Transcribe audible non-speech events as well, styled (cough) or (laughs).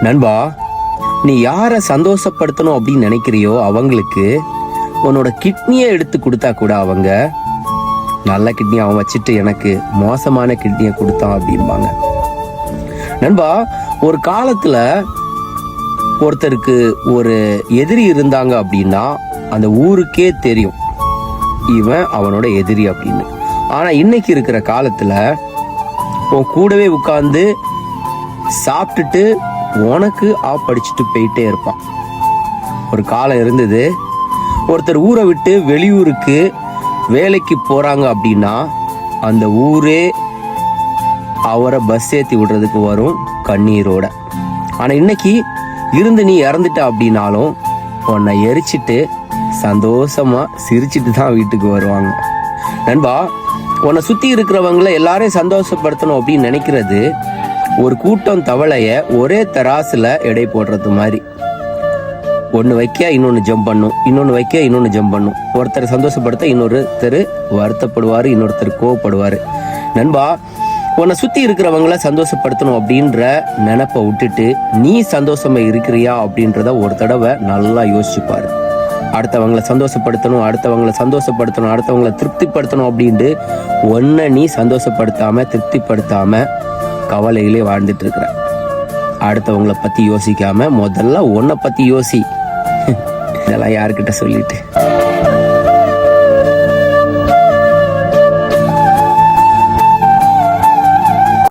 நண்பா நீ யாரை சந்தோஷப்படுத்தணும் அப்படின்னு நினைக்கிறியோ அவங்களுக்கு உன்னோட கிட்னியை எடுத்து கொடுத்தா கூட அவங்க நல்ல கிட்னி அவன் வச்சுட்டு எனக்கு மோசமான கிட்னியை கொடுத்தான் அப்படிம்பாங்க. நண்பா ஒரு காலத்துல ஒருத்தருக்கு ஒரு எதிரி இருந்தாங்க அப்படின்னா அந்த ஊருக்கே தெரியும். இவன் அவனோட எதிரி அப்படின்னு. ஆனா இன்னைக்கு இருக்கிற காலத்துல உன் கூடவே உட்கார்ந்து சாப்பிட்டுட்டு உனக்கு ஆப்படிச்சுட்டு போயிட்டே இருப்பான். ஒரு காலம் இருந்தது. ஒருத்தர் ஊரை விட்டு வெளியூருக்கு வேலைக்கு போறாங்க அப்படின்னா அந்த ஊரே அவரை பஸ் ஏற்றி விடுறதுக்கு வரும் கண்ணீரோட. ஆனால் இன்னைக்கு இருந்து நீ இறந்துட்ட அப்படின்னாலும் உன்னை எரிச்சிட்டு சந்தோஷமா சிரிச்சிட்டு தான் வீட்டுக்கு வருவாங்க. நண்பா உன்னை சுற்றி இருக்கிறவங்கள எல்லாரையும் சந்தோஷப்படுத்தணும் அப்படின்னு நினைக்கிறது ஒரு கூட்டம் தவளைய ஒரே தராசுல எடை போடுறது மாதிரி. ஒன்று வைக்க இன்னொன்று ஜம்ப் பண்ணும். இன்னொன்று வைக்க இன்னொன்று ஜம்ப் பண்ணும். ஒருத்தர் சந்தோஷப்படுத்த இன்னொருத்தர் வருத்தப்படுவார் இன்னொருத்தர் கோவப்படுவார். நண்பா உன்னை சுற்றி இருக்கிறவங்கள சந்தோஷப்படுத்தணும் அப்படின்ற நினப்பை விட்டுட்டு நீ சந்தோஷமா இருக்கிறியா அப்படின்றத ஒரு தடவை நல்லா யோசிச்சுப்பார். அடுத்தவங்கள சந்தோஷப்படுத்தணும் அடுத்தவங்கள சந்தோஷப்படுத்தணும் அடுத்தவங்களை திருப்திப்படுத்தணும் அப்படின்ட்டு ஒன்றை நீ சந்தோஷப்படுத்தாமல் திருப்திப்படுத்தாமல் கவலையிலே வாழ்ந்துட்டு இருக்கிற அடுத்தவங்கள பத்தி யோசிக்காம முதல்ல உன்னை பத்தி யோசி. (laughs) இதெல்லாம் யாருக்கிட்ட சொல்லிட்டு?